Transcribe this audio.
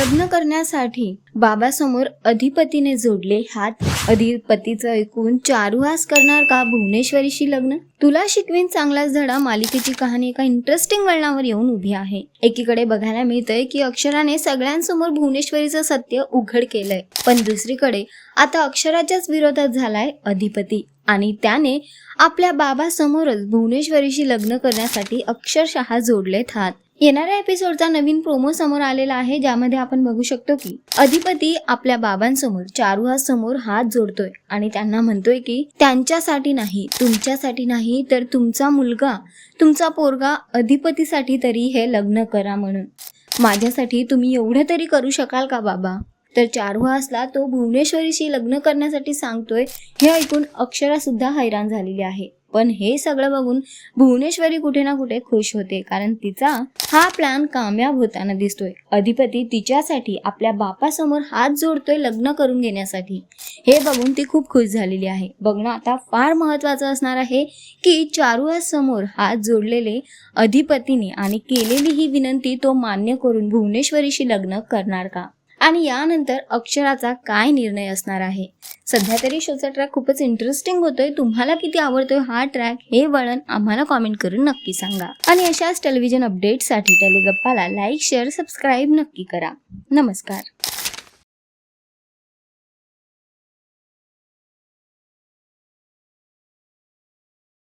लग्न करण्यासाठी बाबासमोर अधिपतीने जोडले हात. अधिपतीचं ऐकून चारुहास करणार का भुवनेश्वरीशी लग्न? तुला शिकवीन चांगलाच धडा मालिकेची कहाणी एका इंटरेस्टिंग वळणावर येऊन उभी आहे. एकीकडे बघायला मिळतंय की अक्षराने सगळ्यांसमोर भुवनेश्वरीचं सत्य उघड केलंय. पण दुसरीकडे आता अक्षराच्याच विरोधात झालाय अधिपती. आणि त्याने आपल्या बाबासमोरच भुवनेश्वरीशी लग्न करण्यासाठी अक्षरशः जोडलेत हात. येणाऱ्या एपिसोडचा नवीन प्रोमो समोर आलेला आहे ज्यामध्ये आपण बघू शकतो की अधिपती आपल्या बाबांसमोर चारुहासमोर हात जोडतोय आणि त्यांना म्हणतोय की त्यांच्यासाठी नाही तुमच्यासाठी नाही तर तुमचा मुलगा तुमचा पोरगा अधिपतीसाठी तरी हे लग्न करा म्हणून. माझ्यासाठी तुम्ही एवढं तरी करू शकाल का बाबा? तर चारुहासला तो भुवनेश्वरीशी लग्न करण्यासाठी सांगतोय हे ऐकून अक्षरा सुद्धा हैराण झालेली आहे. पण हे सगळं बघून भुवनेश्वरी कुठे ना कुठे खुश होते कारण तिचा हा प्लॅन कामयाब होताना दिसतोय. अधिपती तिच्यासाठी आपल्या बापासमोर हात जोडतोय लग्न करून घेण्यासाठी. हे बघून ती खूप खुश झालेली आहे. बघणं आता फार महत्वाचं असणार आहे की चारुहास समोर हात जोडलेले अधिपतीने आणि केलेली ही विनंती तो मान्य करून भुवनेश्वरीशी लग्न करणार का? आणि यानंतर अक्षराचा काय निर्णय असणार आहे? सध्या तरी शोचा ट्रॅक खूपच इंटरेस्टिंग होतोय. तुम्हाला किती आवडतोय हा ट्रॅक हे वळण आम्हाला कॉमेंट करून नक्की सांगा. आणि अशाच टेलिव्हिजन अपडेटसाठी टेलिगप्पाला लाईक शेअर सबस्क्राईब नक्की करा. नमस्कार.